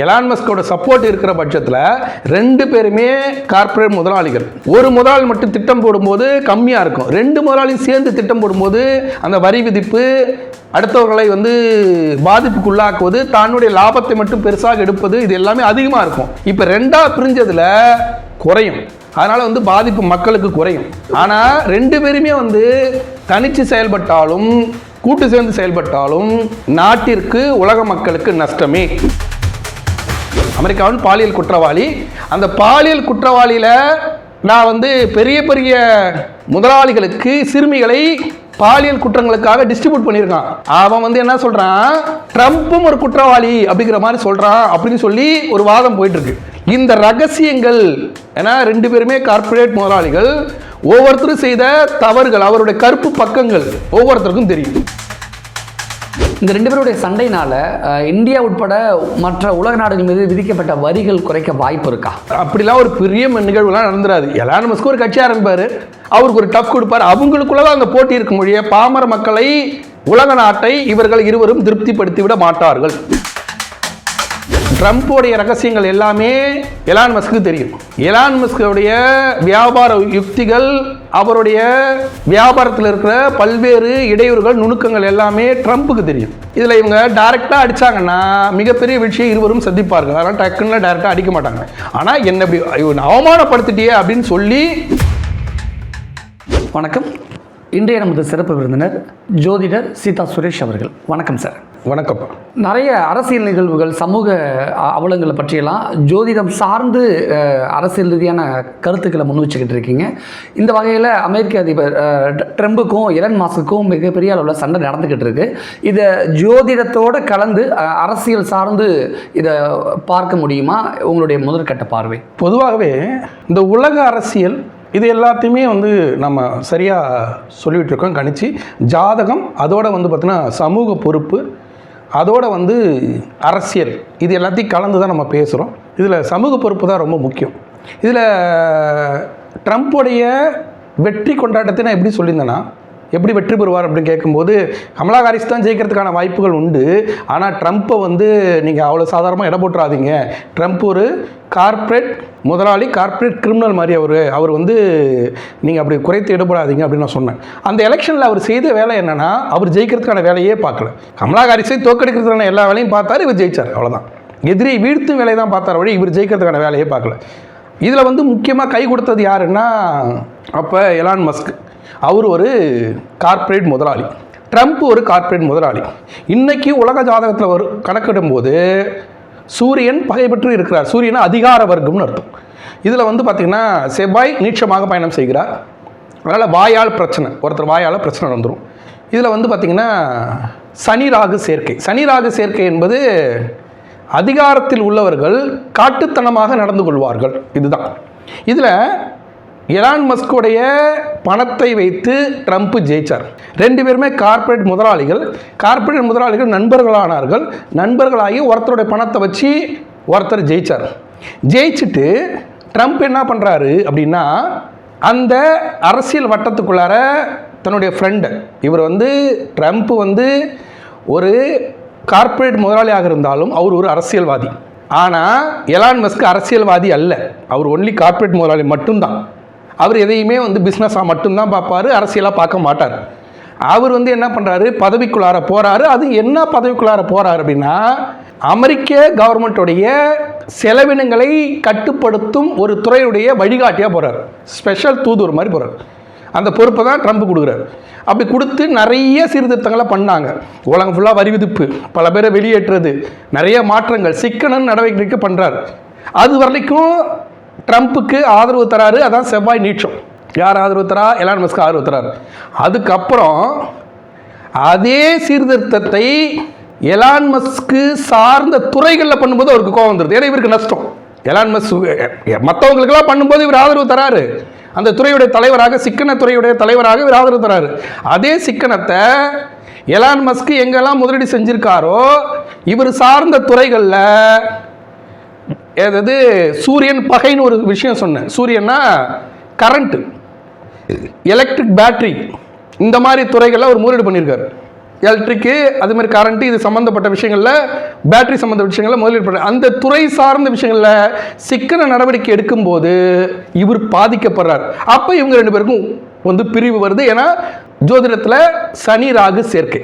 Elon மஸ்கோட support இருக்கிற பட்சத்தில் ரெண்டு பேருமே கார்ப்பரேட் முதலாளிகள். ஒரு முதலாளி மட்டும் திட்டம் போடும்போது கம்மியாக இருக்கும். ரெண்டு முதலாளியும் சேர்ந்து திட்டம் போடும்போது அந்த வரி விதிப்பு அடுத்தவர்களை வந்து பாதிப்புக்குள்ளாக்குவது தன்னுடைய லாபத்தை மட்டும் பெருசாக எடுப்பது இது எல்லாமே அதிகமாக இருக்கும். இப்போ ரெண்டாக பிரிஞ்சதில் குறையும். அதனால் வந்து பாதிப்பு மக்களுக்கு குறையும். ஆனால் ரெண்டு பேருமே வந்து தனித்து செயல்பட்டாலும் கூட்டு சேர்ந்து செயல்பட்டாலும் நாட்டிற்கு உலக மக்களுக்கு நஷ்டமே. அமெரிக்காவின் பாலியல் குற்றவாளி. அந்த பாலியல் குற்றவாளியில் நான் வந்து பெரிய பெரிய முதலாளிகளுக்கு சிறுமிகளை பாலியல் குற்றங்களுக்காக டிஸ்ட்ரிபியூட் பண்ணியிருக்கான். அவன் வந்து என்ன சொல்கிறான் ட்ரம்ப்பும் ஒரு குற்றவாளி அப்படிங்கிற மாதிரி சொல்கிறான் அப்படின்னு சொல்லி ஒரு வாதம் போயிட்டுருக்கு. இந்த ரகசியங்கள் ஏன்னா ரெண்டு பேருமே கார்ப்பரேட் முதலாளிகள் ஒவ்வொருத்தரும் செய்த தவறுகள் அவருடைய கருப்பு பக்கங்கள் ஒவ்வொருத்தருக்கும் தெரியும். இந்த ரெண்டு பேருடைய சண்டையினால் இந்தியா உட்பட மற்ற உலக நாடுகள் மீது விதிக்கப்பட்ட வரிகள் குறைக்க வாய்ப்பு இருக்கா? அப்படிலாம் ஒரு பெரிய நிகழ்வுலாம் நடந்துராது. எலான் மஸ்க் ஒரு கட்சி ஆரம்பிப்பார். அவருக்கு ஒரு டஃப் கொடுப்பார். அவங்களுக்குள்ள அந்த போட்டி இருக்கும் மொழியை. பாமர மக்களை உலக நாட்டை இவர்கள் இருவரும் திருப்திப்படுத்தி விட மாட்டார்கள். ட்ரம்ப்போடைய ரகசியங்கள் எல்லாமே எலான் மஸ்க்கு தெரியும். எலான் மஸ்கோடைய வியாபார யுக்திகள் அவருடைய வியாபாரத்தில் இருக்கிற பல்வேறு இடையூறுகள் நுணுக்கங்கள் எல்லாமே ட்ரம்ப்புக்கு தெரியும். இதில் இவங்க டைரெக்டாக அடித்தாங்கன்னா மிகப்பெரிய விஷயம் இருவரும் சந்திப்பார்கள். அதனால் டக்குன்னு டைரெக்டாக அடிக்க மாட்டாங்க. ஆனால் என்ன இப்படி அவமானப்படுத்திட்டியே அப்படின்னு சொல்லி வணக்கம். இன்றைய நமது சிறப்பு விருந்தினர் ஜோதிடர் சீதா சுரேஷ் அவர்கள். வணக்கம் சார். வணக்கம்ப்பா. நிறைய அரசியல் நிகழ்வுகள் சமூக அவலங்களை பற்றியெல்லாம் ஜோதிடம் சார்ந்து அரசியல் ரீதியான கருத்துக்களை முன் வச்சுக்கிட்டு இருக்கீங்க. இந்த வகையில் அமெரிக்க அதிபர் ட்ரம்புக்கும் எலன் மாஸ்க்குக்கும் மிகப்பெரிய அளவில் சண்டை நடந்துக்கிட்டு இருக்கு. இதை ஜோதிடத்தோடு கலந்து அரசியல் சார்ந்து இதை பார்க்க முடியுமா? உங்களுடைய முதற்கட்ட பார்வை. பொதுவாகவே இந்த உலக அரசியல் இது எல்லாத்தையுமே வந்து நம்ம சரியாக சொல்லிகிட்டு இருக்கோம் கணிச்சு. ஜாதகம் அதோட வந்து பார்த்திங்கன்னா சமூக பொறுப்பு அதோட வந்து அரசியல் இது எல்லாத்தையும் கலந்து தான் நம்ம பேசுகிறோம் இதில் சமூக பொறுப்பு தான் ரொம்ப முக்கியம். இதில் ட்ரம்ப்புடைய வெற்றி கொண்டாட்டத்தை நான் எப்படி சொல்லியிருந்தேன்னா எப்படி வெற்றி பெறுவார் அப்படின்னு கேட்கும்போது கமலா ஹாரிஸ் தான் ஜெயிக்கிறதுக்கான வாய்ப்புகள் உண்டு. ஆனால் ட்ரம்ப்பை வந்து நீங்கள் அவ்வளோ சாதாரணமாக இட போட்டுறாதீங்க. ட்ரம்ப் ஒரு கார்ப்பரேட் முதலாளி கார்ப்பரேட் கிரிமினல் மாதிரி அவர். அவர் வந்து நீங்கள் அப்படி குறைத்து இடப்படாதீங்க அப்படின்னு நான் சொன்னேன். அந்த எலெக்ஷனில் அவர் செய்த வேலை என்னென்னா அவர் ஜெயிக்கிறதுக்கான வேலையே பார்க்கல. கமலா ஹாரிஸை தோக்கடிக்கிறதுக்கான எல்லா வேலையும் பார்த்தாரு இவர் ஜெயிச்சார். அவ்வளோதான் எதிரி வீழ்த்தும் வேலையை தான் பார்த்தார் வழி இவர் ஜெயிக்கிறதுக்கான வேலையே பார்க்கல. இதில் வந்து முக்கியமாக கை கொடுத்தது யாருன்னா அப்போ எலான் மஸ்க். அவர் ஒரு கார்ப்பரேட் முதலாளி. ட்ரம்ப் ஒரு கார்ப்பரேட் முதலாளி. இன்றைக்கி உலக ஜாதகத்தில் ஒரு கணக்கிடும்போது சூரியன் பகை பெற்று இருக்கிறார். சூரியன் அதிகார வர்க்கம்னு அர்த்தம். இதில் வந்து பார்த்திங்கன்னா செவ்வாய் நீட்சமாக பயணம் செய்கிறார். அதனால் வாயால் பிரச்சனை. ஒருத்தர் வாயால் பிரச்சனை வந்துடும் இதில் வந்து பார்த்திங்கன்னா சனி ராகு சேர்க்கை. சனி ராகு சேர்க்கை என்பது அதிகாரத்தில் உள்ளவர்கள் காட்டுத்தனமாக நடந்து கொள்வார்கள். இதுதான். இதில் எலான் மஸ்கோடைய பணத்தை வைத்து ட்ரம்ப் ஜெயிச்சார். ரெண்டு பேருமே கார்ப்பரேட் முதலாளிகள். கார்ப்பரேட் முதலாளிகள் நண்பர்களானார்கள். நண்பர்களாகி ஒருத்தருடைய பணத்தை வச்சு ஒருத்தர் ஜெயிச்சார். ஜெயிச்சுட்டு ட்ரம்ப் என்ன பண்ணுறாரு அப்படின்னா அந்த அரசியல் வட்டத்துக்குள்ளார தன்னுடைய ஃப்ரெண்டு இவர் வந்து ட்ரம்ப் வந்து ஒரு கார்ப்பரேட் முதலாளியாக இருந்தாலும் அவர் ஒரு அரசியல்வாதி. ஆனால் எலான் மஸ்க் அரசியல்வாதி அல்ல. அவர் ஒன்லி கார்ப்பரேட் முதலாளி மட்டும்தான். அவர் எதையுமே வந்து பிஸ்னஸாக மட்டும்தான் பார்ப்பாரு அரசியலாக பார்க்க மாட்டார். அவர் வந்து என்ன பண்ணுறாரு பதவிக்குள்ளார போகிறாரு அது என்ன பதவிக்குள்ளார போகிறாரு அப்படின்னா அமெரிக்க கவர்மெண்ட்டுடைய செலவினங்களை கட்டுப்படுத்தும் ஒரு துறையுடைய வழிகாட்டியாக போகிறார் ஸ்பெஷல் தூதுவர் மாதிரி போகிறார் அந்த பொறுப்பை தான் ட்ரம்ப் கொடுக்குறாரு. அப்படி கொடுத்து நிறைய சீர்திருத்தங்களை பண்ணாங்க. உலகம் ஃபுல்லாக வரி விதிப்பு பல பேரை வெளியேற்றுறது நிறைய மாற்றங்கள் சிக்கனன் நடவடிக்கை பண்ணுறாரு அது வரைக்கும் ட்ரம்ப்புக்கு ஆதரவு தராரு அதான் செவ்வாய் நீட்சம். யார் ஆதரவு தரா? எலான் மஸ்க் ஆதரவு தராரு. அதுக்கப்புறம் அதே சீர்திருத்தத்தை எலான் மஸ்க்கு சார்ந்த துறைகளில் பண்ணும்போது அவருக்கு கோபம் வந்துடுது ஏன்னா இவருக்கு நஷ்டம். எலான் மஸ் மற்றவங்களுக்கெல்லாம் பண்ணும்போது இவர் ஆதரவு தராரு. அந்த துறையுடைய தலைவராக சிக்கன துறையுடைய தலைவராக இவர் ஆதரவு தராரு. அதே சிக்கனத்தை எலான் மஸ்க்கு எங்கெல்லாம் முதலீடு செஞ்சிருக்காரோ இவர் சார்ந்த துறைகளில் அதாவது சூரியன் பகைன்னு ஒரு விஷயம் சொன்னேன். சூரியன்னா கரண்ட்டு எலக்ட்ரிக் பேட்ரி இந்த மாதிரி துறைகளில் ஒரு முதலீடு பண்ணியிருக்காரு. எலக்ட்ரிக்கு அது மாதிரி கரண்ட்டு இது சம்மந்தப்பட்ட விஷயங்களில் பேட்டரி சம்மந்த விஷயங்களில் முதலீடு பண்ண அந்த துறை சார்ந்த விஷயங்களில் சிக்கன நடவடிக்கை எடுக்கும்போது இவர் பாதிக்கப்படுறார். அப்போ இவங்க ரெண்டு பேருக்கும் வந்து பிரிவு வருது. ஏன்னா ஜோதிடத்தில் சனி ராகு சேர்க்கை.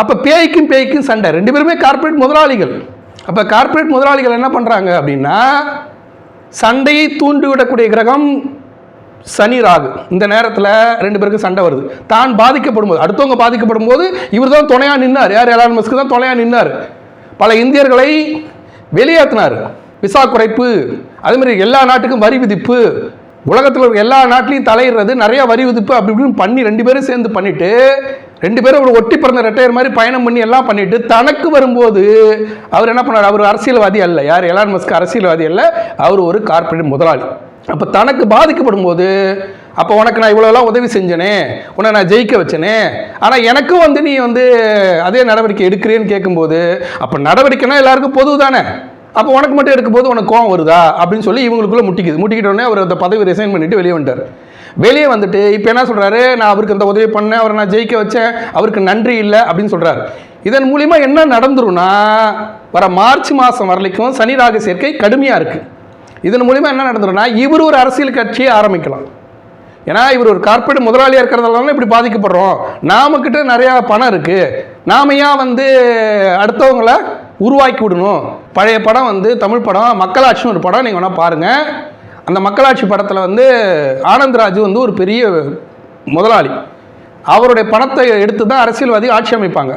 அப்போ பேய்க்கும் பேய்க்கும் சண்டை. ரெண்டு பேருமே கார்ப்பரேட் முதலாளிகள். அப்போ கார்ப்பரேட் முதலாளிகள் என்ன பண்ணுறாங்க அப்படின்னா சண்டையை தூண்டிவிடக்கூடிய கிரகம் சனி ராகு. இந்த நேரத்தில் ரெண்டு பேருக்கும் சண்டை வருது. தான் பாதிக்கப்படும் போது அடுத்தவங்க பாதிக்கப்படும் போது இவர் தான் துணையாக நின்னார். யார்? எலான் மஸ்க்கு தான் துணையாக நின்னார். பல இந்தியர்களை வெளியேற்றினார். விசா குறைப்பு அதேமாதிரி எல்லா நாட்டுக்கும் வரி விதிப்பு உலகத்தில் எல்லா நாட்டிலையும் தலையிடுறது நிறைய வரி விதிப்பு அப்படி இப்படின்னு பண்ணி ரெண்டு பேரும் சேர்ந்து பண்ணிட்டு ரெண்டு பேரும் ஒரு ஒட்டி பிறந்த ரெட்டையர் மாதிரி பயணம் பண்ணி எல்லாம் பண்ணிட்டு தனக்கு வரும்போது அவர் என்ன பண்ணார் அவர் அரசியல்வாதி அல்ல. யார்? எலான் மஸ்க் அரசியல்வாதி அல்ல. அவர் ஒரு கார்ப்பரேட் முதலாளி. அப்போ தனக்கு பாதிக்கப்படும் போது அப்போ உனக்கு நான் இவ்வளோலாம் உதவி செஞ்சனே உன்னை நான் ஜெயிக்க வச்சனே ஆனால் எனக்கும் வந்து நீ வந்து அதே நடவடிக்கை எடுக்கிறேன்னு கேட்கும்போது அப்போ நடவடிக்கைனா எல்லாருக்கும் பொது தானே அப்போ உனக்கு மட்டும் எடுக்கும்போது உனக்கு கோவம் வருதா? அப்படின்னு சொல்லி இவங்களுக்குள்ளே முட்டிக்குது. முட்டிக்கிட்டோடனே அவர் அந்த பதவி ரிசைன் பண்ணிட்டு வெளியே வந்துட்டார். வெளியே வந்துட்டு இப்போ என்ன சொல்கிறாரு நான் அவருக்கு அந்த உதவி பண்ணேன் அவரை நான் ஜெயிக்க வச்சேன் அவருக்கு நன்றி இல்லை அப்படின்னு சொல்கிறாரு இதன் மூலிமா என்ன நடந்துரும்னா வர மார்ச் மாதம் வரலைக்கும் சனி ராகு சேர்க்கை கடுமையாக இருக்குது இதன் மூலிமா என்ன நடந்துரும்னா இவர் ஒரு அரசியல் கட்சியை ஆரம்பிக்கலாம். ஏன்னா இவர் ஒரு கார்ப்பரேட் முதலாளியாக இருக்கிறதால இப்படி பாதிக்கப்படுறோம். நாமக்கிட்ட நிறையா பணம் இருக்குது நாம ஏன் வந்து அடுத்தவங்கள உருவாக்கி விடணும். பழைய படம் வந்து தமிழ் படம் மக்களாட்சின்னு ஒரு படம் நீங்கள் வேணால் பாருங்கள் அந்த மக்களாட்சி படத்தில் வந்து ஆனந்த்ராஜ் வந்து ஒரு பெரிய முதலாளி. அவருடைய பணத்தை எடுத்து தான் அரசியல்வாதி ஆட்சி அமைப்பாங்க.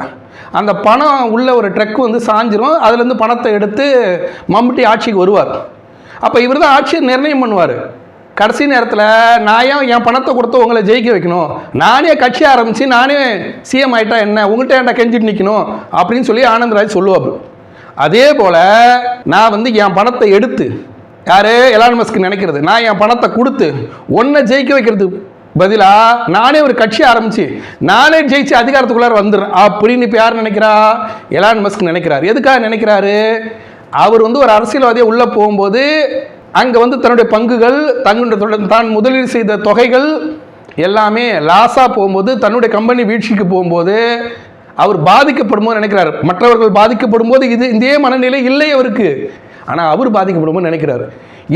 அந்த பணம் உள்ள ஒரு ட்ரக் வந்து சாஞ்சிரும். அதுலேருந்து பணத்தை எடுத்து மம்முட்டி ஆட்சிக்கு வருவார். அப்போ இவர் தான் ஆட்சியை நிர்ணயம் பண்ணுவார். கடைசி நேரத்தில் நான் ஏன் என் பணத்தை கொடுத்து உங்களை ஜெயிக்க வைக்கணும்? நானே கட்சி ஆரம்பித்து நானே சிஎம் ஆகிட்டா என்ன? உங்கள்கிட்ட என்ன கெஞ்சிட்டு நிற்கணும் அப்படின்னு சொல்லி ஆனந்தராஜ் சொல்லுவார் அதே போல் நான் வந்து என் பணத்தை எடுத்து யாரு? எலான் மஸ்க் நினைக்கிறது. நான் என் பணத்தை கொடுத்து ஒன்றை ஜெயிக்க வைக்கிறது பதிலாக நானே ஒரு கட்சி ஆரம்பித்து நானே ஜெயிச்சு அதிகாரத்துக்குள்ளார வந்துடுறேன். அப்படின்னு இப்போ யார் நினைக்கிறா? எலான் மஸ்க் நினைக்கிறார். எதுக்காக நினைக்கிறாரு? அவர் வந்து ஒரு அரசியல்வாதியை உள்ளே போகும்போது அங்கே வந்து தன்னுடைய பங்குகள் தன்னுடைய தான் முதலீடு செய்த தொகைகள் எல்லாமே லாஸாக போகும்போது தன்னுடைய கம்பெனி வீழ்ச்சிக்கு போகும்போது அவர் பாதிக்கப்படும் போது நினைக்கிறார். மற்றவர்கள் பாதிக்கப்படும் போது இது இதே மனநிலை இல்லை அவருக்கு. ஆனால் அவர் பாதிக்கப்படும் போது நினைக்கிறாரு.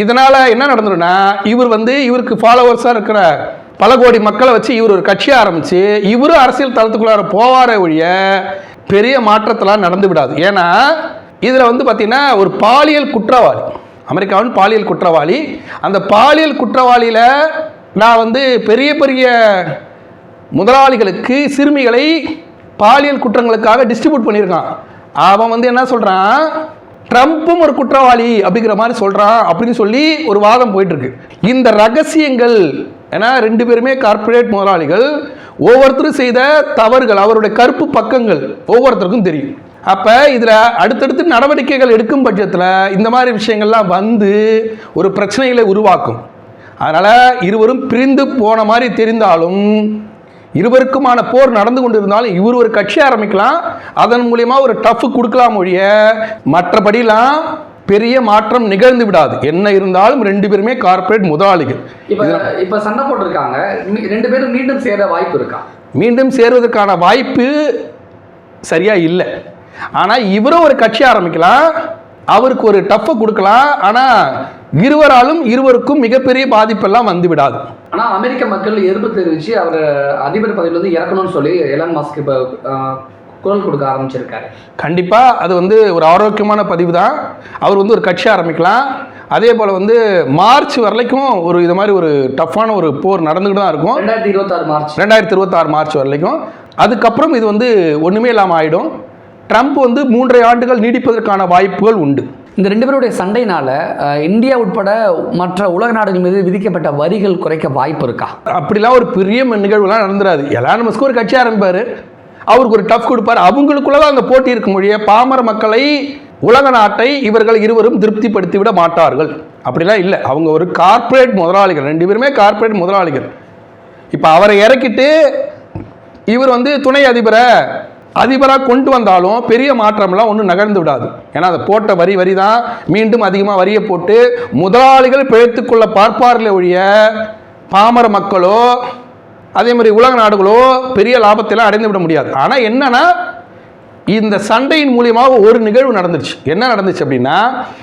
இதனால் என்ன நடந்துடும்னா இவர் வந்து இவருக்கு ஃபாலோவர்ஸாக இருக்கிற பல கோடி மக்களை வச்சு இவர் ஒரு கட்சி ஆரம்பித்து இவரும் அரசியல் தளத்துக்குள்ளார போவார ஒழிய பெரிய மாற்றத்தெல்லாம் நடந்து விடாது. ஏன்னா இதில் வந்து பார்த்திங்கன்னா ஒரு பாலியல் குற்றவாளி அமெரிக்காவின் பாலியல் குற்றவாளி. அந்த பாலியல் குற்றவாளியில் நான் வந்து பெரிய பெரிய முதலாளிகளுக்கு சிறுமிகளை பாலியல் குற்றங்களுக்காக டிஸ்ட்ரிபியூட் பண்ணியிருக்கான். அவன் வந்து என்ன சொல்கிறான் ட்ரம்ப்பும் ஒரு குற்றவாளி அப்படிங்கிற மாதிரி சொல்கிறான் அப்படின்னு சொல்லி ஒரு வாதம் போயிட்டுருக்கு. இந்த ரகசியங்கள் ஏன்னா ரெண்டு பேருமே கார்ப்பரேட் முதலாளிகள் ஒவ்வொருத்தரும் செய்த தவறுகள் அவருடைய கருப்பு பக்கங்கள் ஒவ்வொருத்தருக்கும் தெரியும். அப்போ இதில் அடுத்தடுத்து நடவடிக்கைகள் எடுக்கும் பட்சத்தில் இந்த மாதிரி விஷயங்கள்லாம் வந்து ஒரு பிரச்சனைகளை உருவாக்கும். அதனால் இருவரும் பிரிந்து போன மாதிரி தெரிந்தாலும் இருவருக்குமான போர் நடந்து கொண்டிருந்தாலும் இவர் ஒரு கட்சி ஆரம்பிக்கலாம். அதன் மூலியமா ஒரு டஃப் கொடுக்கலாம் ஒழிய மற்றபடிலாம் பெரிய மாற்றம் நிகழ்ந்து விடாது. என்ன இருந்தாலும் ரெண்டு பேருமே கார்ப்பரேட் முதலாளிகள். இப்போ சண்டை போட்டிருக்காங்க. ரெண்டு பேரும் மீண்டும் சேர வாய்ப்பு இருக்கா? மீண்டும் சேருவதற்கான வாய்ப்பு சரியா இல்லை. ஆனால் இவரும் ஒரு கட்சி ஆரம்பிக்கலாம். அவருக்கு ஒரு டஃப்பை கொடுக்கலாம். ஆனால் இருவராலும் இருவருக்கும் மிகப்பெரிய பாதிப்பெல்லாம் வந்து விடாது. ஆனா அமெரிக்க மக்கள் எதிர்ப்பு தெரிவிச்சு அவர் அதிபர் பதவியிலிருந்து இறக்கணும்னு சொல்லி எலான் மாஸ்க் இப்போ குரல் கொடுக்க ஆரம்பிச்சிருக்காரு. கண்டிப்பாக அது வந்து ஒரு ஆரோக்கியமான பதிவு தான் அவர் வந்து ஒரு கட்சி ஆரம்பிக்கலாம். அதே போல் வந்து மார்ச் வரலைக்கும் ஒரு இது மாதிரி ஒரு டஃப்பான ஒரு போர் நடந்துக்கிட்டு தான் இருக்கும். ரெண்டாயிரத்தி இருபத்தாறு மார்ச். ரெண்டாயிரத்தி இருபத்தாறு மார்ச் வரலைக்கும் அதுக்கப்புறம் இது வந்து ஒன்றுமே இல்லாமல் ஆகிடும் ட்ரம்ப் வந்து மூன்றரை ஆண்டுகள் நீடிப்பதற்கான வாய்ப்புகள் உண்டு. இந்த ரெண்டு பேருடைய சண்டையினால இந்தியா உட்பட மற்ற உலக நாடுகள் மீது விதிக்கப்பட்ட வரிகள் குறைக்க வாய்ப்பு இருக்கா? அப்படிலாம் ஒரு பெரிய நிகழ்வுலாம் நடந்துராது. எலான் மஸ்க் ஒரு கட்சி ஆரம்பிப்பார். அவருக்கு ஒரு டஃப் கொடுப்பார். அவங்களுக்குள்ள தான் அந்த போட்டி இருக்கும் மொழிய பாமர மக்களை உலக நாட்டை இவர்கள் இருவரும் திருப்திப்படுத்தி விட மாட்டார்கள். அப்படிலாம் இல்லை. அவங்க ஒரு கார்ப்பரேட் முதலாளிகள். ரெண்டு பேருமே கார்ப்பரேட் முதலாளிகள். இப்போ அவரை இறக்கிட்டு இவர் வந்து துணை அதிபரை அதிபராக கொண்டு வந்தாலும் பெரிய மாற்றம்லாம் ஒன்றும் நகர்ந்து விடாது. ஏன்னா அதை போட்ட வரி வரி தான் மீண்டும் அதிகமாக வரியை போட்டு முதலாளிகள் பிழைத்துக்கொள்ள பார்ப்பார்களே ஒழிய பாமர மக்களோ அதே மாதிரி உலக நாடுகளோ பெரிய லாபத்தெல்லாம் அடைந்து விட முடியாது. ஆனால் என்னன்னா இந்த சண்டையின் மூலியமாக ஒரு நிகழ்வு நடந்துச்சு என்ன நடந்துச்சு அப்படின்னா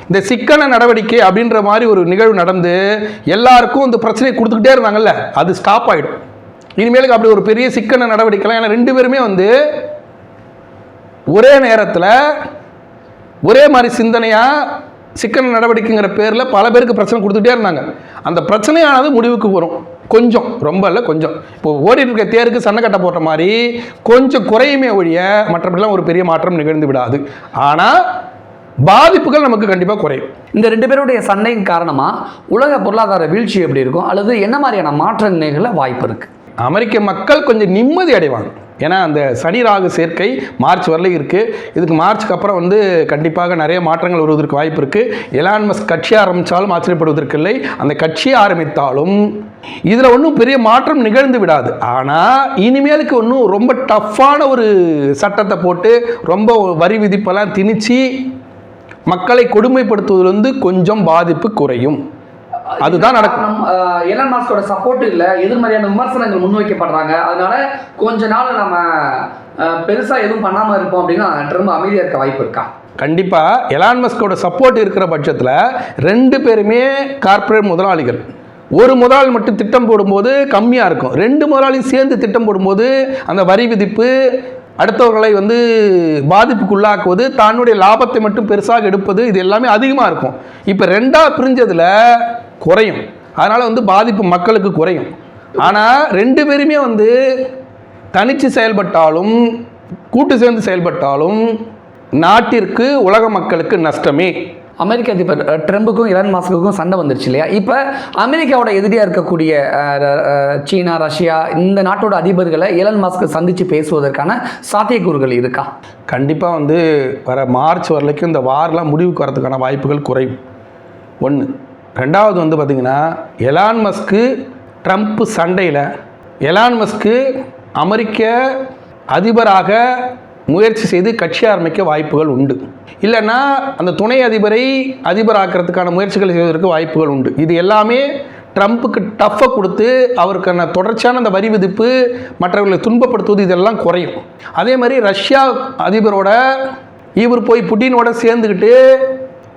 இந்த சிக்கன நடவடிக்கை அப்படின்ற மாதிரி ஒரு நிகழ்வு நடந்து எல்லாருக்கும் இந்த பிரச்சனையை கொடுத்துக்கிட்டே இருந்தாங்கல்ல அது ஸ்டாப் ஆகிடும் இனிமேலுக்கு அப்படி ஒரு பெரிய சிக்கன நடவடிக்கைலாம் ஏன்னா ரெண்டு பேருமே வந்து ஒரே நேரத்தில் ஒரே மாதிரி சிந்தனையாக சிக்கன நடவடிக்கைங்கிற பேரில் பல பேருக்கு பிரச்சனை கொடுத்துட்டே இருந்தாங்க. அந்த பிரச்சனையானது முடிவுக்கு வரும். கொஞ்சம் ரொம்ப இல்லை கொஞ்சம். இப்போ ஓடிட்டு இருக்க தேருக்கு சண்டை கட்ட போட்ட மாதிரி கொஞ்சம் குறையுமே ஒழிய மற்றபடிலாம் ஒரு பெரிய மாற்றம் நிகழ்ந்து விடாது. ஆனால் பாதிப்புகள் நமக்கு கண்டிப்பாக குறையும். இந்த ரெண்டு பேருடைய சண்டையின் காரணமாக உலக பொருளாதார வீழ்ச்சி எப்படி இருக்கும்? அல்லது என்ன மாதிரியான மாற்ற நிலைகளை வாய்ப்பு இருக்குது அமெரிக்க மக்கள் கொஞ்சம் நிம்மதி அடைவாங்க. ஏன்னா அந்த சனி ராகு சேர்க்கை மார்ச் வரலையும் இருக்குது இதுக்கு மார்ச்சுக்கு அப்புறம் வந்து கண்டிப்பாக நிறைய மாற்றங்கள் வருவதற்கு வாய்ப்பு இருக்குது எலான்மஸ் கட்சி ஆரம்பித்தாலும் ஆச்சரியப்படுவதற்கு இல்லை. அந்த கட்சி ஆரம்பித்தாலும் இதில் ஒன்றும் பெரிய மாற்றம் நிகழ்ந்து விடாது. ஆனால் இனிமேலுக்கு ஒன்றும் ரொம்ப டஃப்பான ஒரு சட்டத்தை போட்டு ரொம்ப வரி விதிப்பெல்லாம் திணிச்சு மக்களை கொடுமைப்படுத்துவதிலிருந்து கொஞ்சம் பாதிப்பு குறையும். அதுதான் நடக்கும். எலன் மாஸ்கோட சப்போர்ட் இல்லை. எதிர்மறையான விமர்சனங்கள் முன்வைக்கப்படுறாங்க. அதனால கொஞ்ச நாள் நம்ம பெருசாக எதுவும் பண்ணாமல் இருப்போம் அப்படின்னா ட்ரம்ப் அமைதியாக இருக்க வாய்ப்பு இருக்கா? கண்டிப்பாக எலான் மஸ்கோட சப்போர்ட் இருக்கிற பட்சத்தில் ரெண்டு பேருமே கார்ப்பரேட் முதலாளிகள். ஒரு முதலாளி மட்டும் திட்டம் போடும்போது கம்மியாக இருக்கும். ரெண்டு முதலாளியும் சேர்ந்து திட்டம் போடும்போது அந்த வரி விதிப்பு அடுத்தவர்களை வந்து பாதிப்புக்குள்ளாக்குவது தன்னுடைய லாபத்தை மட்டும் பெருசாக எடுப்பது இது எல்லாமே அதிகமாக இருக்கும். இப்போ ரெண்டாக பிரிஞ்சதில் குறையும். அதனால் வந்து பாதிப்பு மக்களுக்கு குறையும். ஆனால் ரெண்டு பேருமே வந்து தனித்து செயல்பட்டாலும் கூட்டு சேர்ந்து செயல்பட்டாலும் நாட்டிற்கு உலக மக்களுக்கு நஷ்டமே. அமெரிக்க அதிபர் ட்ரம்புக்கும் இலான் மாஸ்க்குக்கும் சண்டை வந்துருச்சு இல்லையா? இப்போ அமெரிக்காவோட எதிரியாக இருக்கக்கூடிய சீனா ரஷ்யா இந்த நாட்டோட அதிபர்களை எலன் மாஸ்க் சந்தித்து பேசுவதற்கான சாத்தியக்கூறுகள் இருக்கா? கண்டிப்பாக வந்து வர மார்ச் வரலைக்கும் இந்த வாரெலாம் முடிவுக்கு வரதுக்கான வாய்ப்புகள் குறையும். ஒன்று ரெண்டாவது வந்து பார்த்திங்கன்னா எலான் மஸ்க்கு ட்ரம்ப் சண்டையில் எலான் மஸ்க்கு அமெரிக்க அதிபராக முயற்சி செய்து கட்சி ஆரம்பிக்க வாய்ப்புகள் உண்டு. இல்லைன்னா அந்த துணை அதிபரை அதிபராக்கிறதுக்கான முயற்சிகள் செய்வதற்கு வாய்ப்புகள் உண்டு. இது எல்லாமே ட்ரம்ப்புக்கு டஃப்பை கொடுத்து அவருக்கான தொடர்ச்சியான அந்த வரி விதிப்பு மற்றவர்களை துன்பப்படுத்துவது இதெல்லாம் குறையும். அதே மாதிரி ரஷ்யா அதிபரோட இவர் போய் புட்டினோட சேர்ந்துக்கிட்டு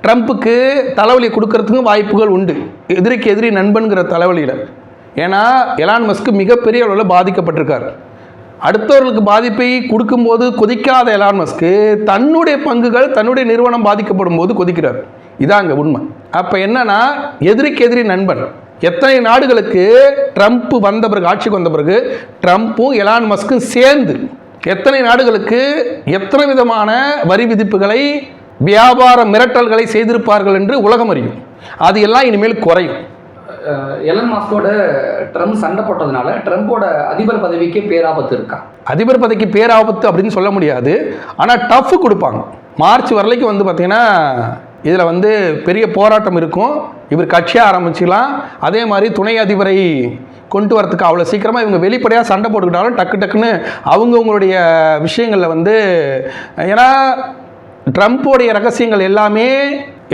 ட்ரம்ப்புக்கு தலைவலி கொடுக்கறதுக்கும் வாய்ப்புகள் உண்டு. எதிரிக்கு எதிரி நண்பன்கிற தலைவலியில். ஏன்னா எலான் மஸ்க்கு மிகப்பெரிய அளவில் பாதிக்கப்பட்டிருக்கார். அடுத்தவர்களுக்கு பாதிப்பை கொடுக்கும்போது கொதிக்காத எலான் மஸ்க்கு தன்னுடைய பங்குகள் தன்னுடைய நிறுவனம் பாதிக்கப்படும் போது கொதிக்கிறார். இதான் அங்கே உண்மை. அப்போ என்னன்னா எதிரிக்கு எதிரி நண்பன். எத்தனை நாடுகளுக்கு ட்ரம்ப் வந்த பிறகு ஆட்சிக்கு வந்த பிறகு ட்ரம்ப்பும் எலான் மஸ்க்கும் சேர்ந்து எத்தனை நாடுகளுக்கு எத்தனை விதமான வரி விதிப்புகளை வியாபார மிரட்டல்களை செய்திருப்பார்கள் என்று உலகம் அறியும். அது எல்லாம் இனிமேல் குறையும். எலன் மாஸ்கோட ட்ரம்ப் சண்டை போட்டதுனால ட்ரம்போட அதிபர் பதவிக்கே பேராபத்து இருக்கா? அதிபர் பதவிக்கு பேராபத்து அப்படின்னு சொல்ல முடியாது. ஆனால் டஃப் கொடுப்பாங்க. மார்ச் வரலைக்கு வந்து பார்த்தீங்கன்னா இதில் வந்து பெரிய போராட்டம் இருக்கும். இவர் கட்சியாக ஆரம்பிச்சிக்கலாம். அதே மாதிரி துணை அதிபரை கொண்டு வரதுக்கு அவ்வளோ சீக்கிரமாக இவங்க வெளிப்படையாக சண்டை போட்டுக்கிட்டாலும் டக்கு டக்குன்னு அவங்கவுங்களுடைய விஷயங்களில் வந்து ஏன்னா ட்ரம்ப்போடைய ரகசியங்கள் எல்லாமே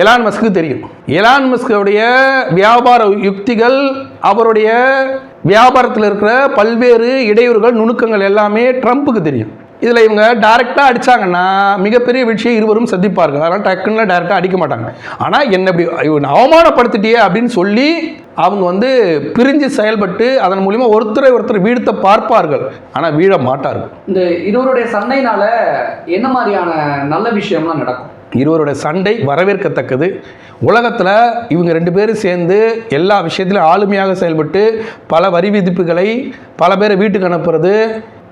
எலான் மஸ்க்கு தெரியும். எலான் மஸ்கோடைய வியாபார யுக்திகள் அவருடைய வியாபாரத்தில் இருக்கிற பல்வேறு இடையூறுகள் நுணுக்கங்கள் எல்லாமே ட்ரம்ப்புக்கு தெரியும். இதில் இவங்க டைரெக்டாக அடித்தாங்கன்னா மிகப்பெரிய வீழ்ச்சியை இருவரும் சந்திப்பார்கள். அதனால் டக்குன்னு டைரெக்டாக அடிக்க மாட்டாங்க. ஆனால் என்ன இப்படி அவமானப்படுத்திட்டியே அப்படின்னு சொல்லி அவங்க வந்து பிரிஞ்சு செயல்பட்டு அதன் மூலிமா ஒருத்தரை ஒருத்தர் வீழ்த்த பார்ப்பார்கள். ஆனால் வீழ மாட்டார்கள். இந்த இருவருடைய சண்டையினால என்ன மாதிரியான நல்ல விஷயம்லாம் நடக்கும்? இருவருடைய சண்டை வரவேற்கத்தக்கது. உலகத்தில் இவங்க ரெண்டு பேரும் சேர்ந்து எல்லா விஷயத்திலும் ஆளுமையாக செயல்பட்டு பல வரி விதிப்புகளை பல பேரை வீட்டுக்கு அனுப்புறது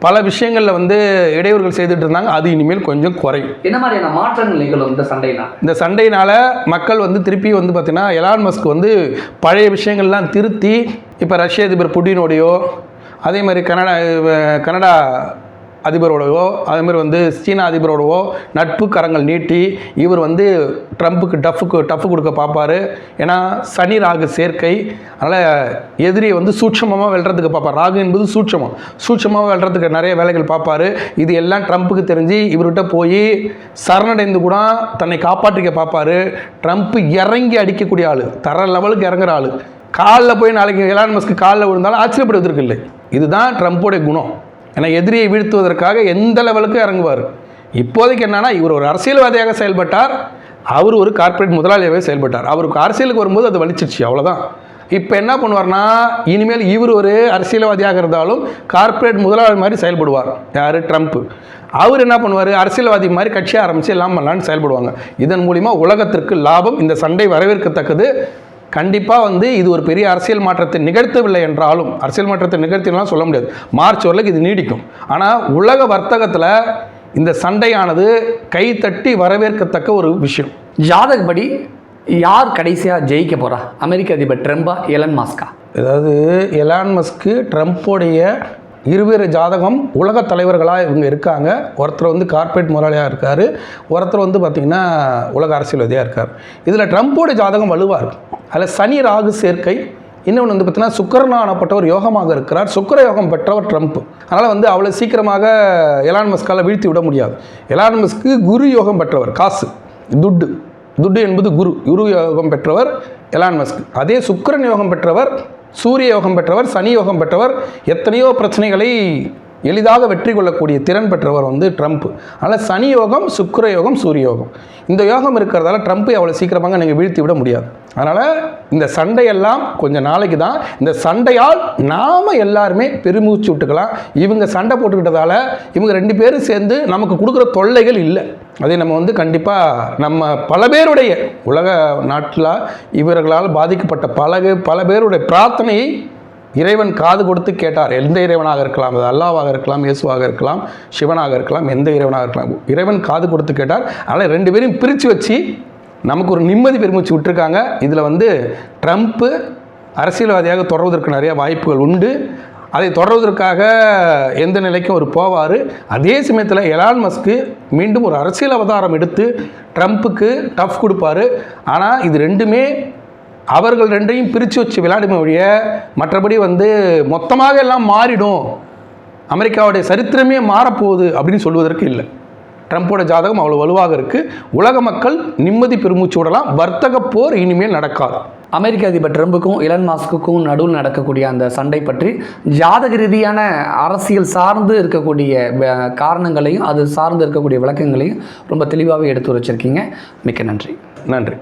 பல விஷயங்களில் வந்து இடையூறுகள் செய்துட்டு இருந்தாங்க. அது இனிமேல் கொஞ்சம் குறையும். என்ன மாதிரியான மாற்றங்கள் நிகழும் இந்த சண்டையினால் இந்த சண்டையினால் மக்கள் வந்து திருப்பி வந்து பார்த்தீங்கன்னா எலான் மஸ்க் வந்து பழைய விஷயங்கள்லாம் திருத்தி இப்போ ரஷ்ய அதிபர் புட்டினோடையோ அதே மாதிரி கனடா கனடா அதிபரோடவோ அதே மாதிரி வந்து சீனா அதிபரோடவோ நட்பு கரங்கள் நீட்டி இவர் வந்து ட்ரம்ப்புக்கு டஃப்புக்கு டஃப் கொடுக்க பார்ப்பாரு. ஏன்னா சனி ராகு சேர்க்கை. அதனால் எதிரியை வந்து சூட்சமமாக வெல்றதுக்கு பார்ப்பார். ராகு என்பது சூட்சமம். சூட்சமாக வெல்றதுக்கு நிறைய வேலைகள் பார்ப்பாரு. இது எல்லாம் ட்ரம்ப்புக்கு தெரிஞ்சு இவர்கிட்ட போய் சரணடைந்து கூட தன்னை காப்பாற்றிக்க பார்ப்பாரு. ட்ரம்ப் இறங்கி அடிக்கக்கூடிய ஆள். தர லெவலுக்கு இறங்குற ஆள். காலில் போய் நாளைக்கு எலான் மஸ்க்கு காலில் விழுந்தாலும் ஆச்சரியப்படுவதற்கு இல்லை. இதுதான் ட்ரம்ப்போடைய குணம். ஏன்னா எதிரியை வீழ்த்துவதற்காக எந்த லெவலுக்கு இறங்குவார். இப்போதைக்கு என்னன்னா இவர் ஒரு அரசியல்வாதியாக செயல்பட்டார். அவர் ஒரு கார்ப்பரேட் முதலாளியாகவே செயல்பட்டார். அவருக்கு அரசியலுக்கு வரும்போது அது வலிச்சிருச்சு அவ்வளோதான் இப்போ என்ன பண்ணுவார்னா இனிமேல் இவர் ஒரு அரசியல்வாதியாக இருந்தாலும் கார்ப்பரேட் முதலாளி மாதிரி செயல்படுவார். யார்? ட்ரம்ப். அவர் என்ன பண்ணுவார்? அரசியல்வாதி மாதிரி கட்சியை ஆரம்பித்து எல்லாம் பண்ணலான்னு செயல்படுவாங்க. இதன் மூலிமா உலகத்திற்கு லாபம் இந்த சண்டை வரவேற்கத்தக்கது. கண்டிப்பாக வந்து இது ஒரு பெரிய அரசியல் மாற்றத்தை நிகழ்த்தவில்லை என்றாலும் அரசியல் மாற்றத்தை நிகழ்த்தினாலும் சொல்ல முடியாது. மார்ச் வரலுக்கு இது நீடிக்கும். ஆனால் உலக வர்த்தகத்தில் இந்த சண்டையானது கைத்தட்டி வரவேற்கத்தக்க ஒரு விஷயம். ஜாதகப்படி யார் கடைசியாக ஜெயிக்க போகிறா அமெரிக்க அதிபர் ட்ரம்பா எலன் மாஸ்கா. அதாவது எலான் மஸ்க்கு ட்ரம்ப்போடைய இருவேறு ஜாதகம் உலக தலைவர்களாக இவங்க இருக்காங்க. ஒருத்தர் வந்து கார்ப்பரேட் முதலாளியாக இருக்கார். ஒருத்தர் வந்து பார்த்திங்கன்னா உலக அரசியல்வாதியாக இருக்கார். இதில் ட்ரம்ப்போட ஜாதகம் வலுவாக இருக்கும். அதில் சனி ராகு சேர்க்கை. இன்னொன்று வந்து பார்த்தீங்கன்னா சுக்கரனானப்பட்டவர் யோகமாக இருக்கிறார். சுக்கர யோகம் பெற்றவர் ட்ரம்ப். அதனால் வந்து அவ்வளோ சீக்கிரமாக எலான் மஸ்கால வீழ்த்தி விட முடியாது. எலான் மஸ்க்கு குரு யோகம் பெற்றவர் காசு துட்டு. துட்டு என்பது குரு. குரு யோகம் பெற்றவர் எலான் மஸ்க். அதே சுக்கரன் யோகம் பெற்றவர் சூரிய யோகம் பெற்றவர் சனி யோகம் பெற்றவர் எத்தனையோ பிரச்சனைகளை எளிதாக வெற்றி கொள்ளக்கூடிய திறன் பெற்றவர் வந்து ட்ரம்ப். அதனால் சனி யோகம் சுக்கர யோகம் சூரிய யோகம். இந்த யோகம் இருக்கிறதால ட்ரம்ப்பை அவ்வளோ சீக்கிரமாக நீங்கள் வீழ்த்தி விட முடியாது. அதனால் இந்த சண்டையெல்லாம் கொஞ்சம் நாளைக்கு தான். இந்த சண்டையால் நாம் எல்லாருமே பெருமூச்சு விட்டுக்கலாம். இவங்க சண்டை போட்டுக்கிட்டதால இவங்க ரெண்டு பேரும் சேர்ந்து நமக்கு கொடுக்குற தொல்லைகள் இல்லை. அதை நம்ம வந்து கண்டிப்பாக நம்ம பல பேருடைய உலக நாட்டில் இவர்களால் பாதிக்கப்பட்ட பல பல பேருடைய பிரார்த்தனையை இறைவன் காது கொடுத்து கேட்டார். எந்த இறைவனாக இருக்கலாம்? அது அல்லாவாக இருக்கலாம் இயேசுவாக இருக்கலாம் சிவனாக இருக்கலாம் எந்த இறைவனாக இருக்கலாம்? இறைவன் காது கொடுத்து கேட்டார். அதனால் ரெண்டு பேரையும் பிரித்து வச்சு நமக்கு ஒரு நிம்மதி பெருமிச்சு விட்டுருக்காங்க. இதில் வந்து ட்ரம்ப்பு அரசியல்வாதியாக தொடர்வதற்கு நிறைய வாய்ப்புகள் உண்டு. அதை தொடர்வதற்காக எந்த நிலைக்கும் அவர் போவார். அதே சமயத்தில் எலான் மஸ்க்கு மீண்டும் ஒரு அரசியல் அவதாரம் எடுத்து ட்ரம்ப்புக்கு டஃப் கொடுப்பாரு. ஆனால் இது ரெண்டுமே அவர்கள் ரெண்டையும் பிரித்து வச்சு விளையாடுமே ஒழிய மற்றபடி வந்து மொத்தமாக எல்லாம் மாறிடும். அமெரிக்காவுடைய சரித்திரமே மாறப்போகுது அப்படின்னு சொல்வதற்கு இல்லை. ட்ரம்ப்போட ஜாதகம் அவ்வளோ வலுவாக இருக்குது உலக மக்கள் நிம்மதி பெருமூச்சு விடலாம் வர்த்தக போர் இனிமேல் நடக்காது. அமெரிக்க அதிபர் ட்ரம்புக்கும் எலன் மாஸ்க்குக்கும் நடுவில் நடக்கக்கூடிய அந்த சண்டை பற்றி ஜாதக ரீதியான அரசியல் சார்ந்து இருக்கக்கூடிய காரணங்களையும் அது சார்ந்து இருக்கக்கூடிய விளக்கங்களையும் ரொம்ப தெளிவாகவே எடுத்து வச்சிருக்கீங்க மிக்க நன்றி. நன்றி.